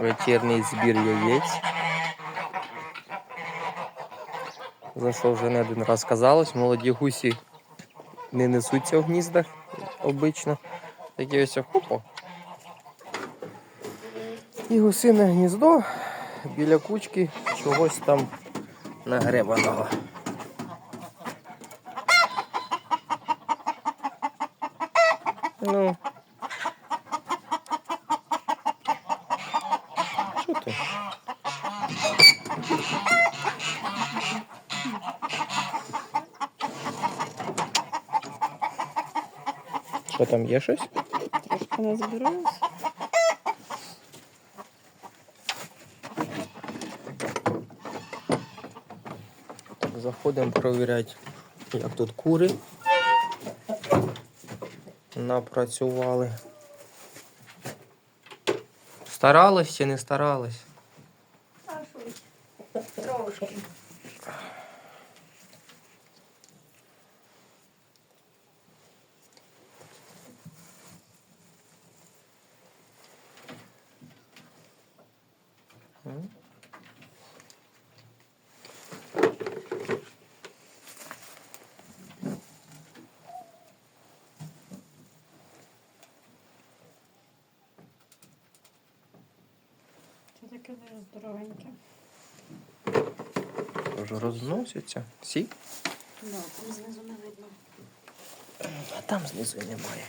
Вечірній збір яєць. За що вже не один раз казалось, молоді гусі не несуться в гніздах обично. Такі ось хопо. І гусине гніздо біля кучки чогось там нагребаного. Ну. Що ти? Що там є щось? Трошки назбиралось. Заходимо перевіряти, як тут кури напрацювали. Старалась чи не старалась? Трошки. Таке здоровеньке. Тож розносяться. Всі? Да, там знизу не видно. А там знизу немає.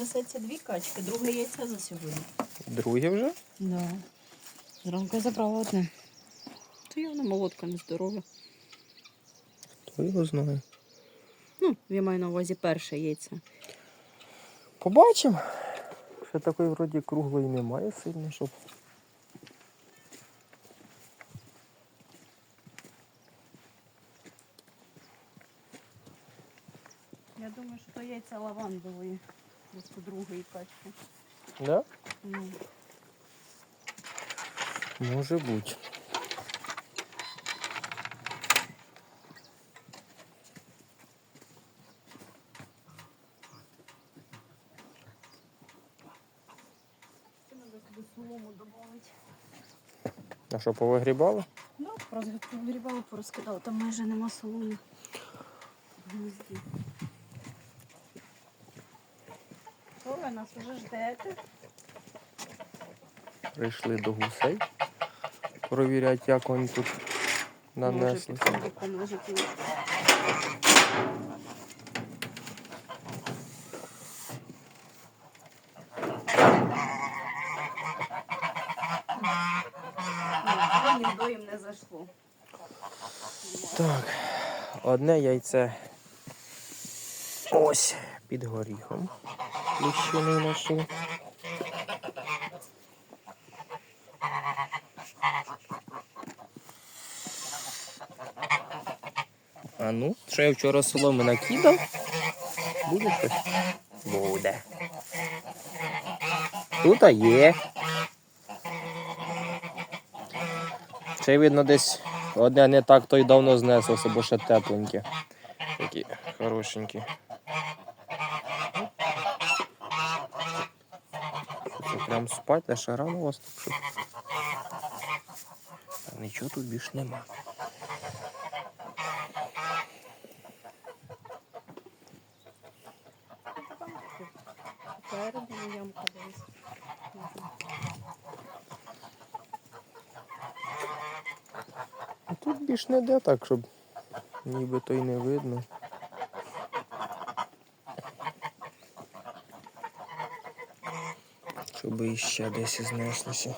Вже дві качки, друге яйце за сьогодні. Друге вже? Да. Зранку я забрала одне. Це явно молодка нездорова. Хто його знає. Ну, я маю на увазі перше яйце. Побачимо. Ще такої вроді круглої немає сильно, щоб. Я думаю, що то яйця лавандової. Просто другої качки. Да? Ну, Може бути. А що, повигрібали? Ну, розгрібала, порозкидала, там майже нема соломи. гнізді. Що ви нас вже ждете? Прийшли до гусей. Провіряти, як вони тут нанесли. Може, під кубиком лежить. Ніхто їм не зайшло. Так, одне яйце ось під горіхом. Ліщини знайшли. А ну, що я вчора соломи накидав? Буде щось? Буде. Тут а є. Ще видно десь одне не так то й давно знеслося, бо ще тепленьке. Такі хорошенькі. Прям спать, а ще рано у вас. Та Нічого тут більш нема. Тут більш не де так, щоб ніби то й не видно. Щоб іще десь знеслося.